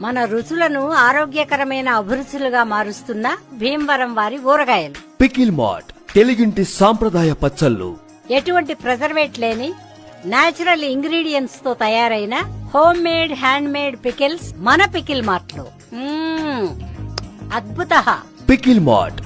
మన రుచులను ఆరోగ్యకరమైన అభిరుచులుగా మారుస్తున్న భీమవరం వారి ఊరగాయలు. పికిల్ మార్ట్ తెలుగింటి సాంప్రదాయ పచ్చళ్ళు. ఎటువంటి ప్రిజర్వేట్ లేని నేచురల్ ఇంగ్రీడియంట్స్తో తయారైన home made hand made pickles మన పికిల్ మార్ట్లో అద్భుత పికిల్ మార్ట్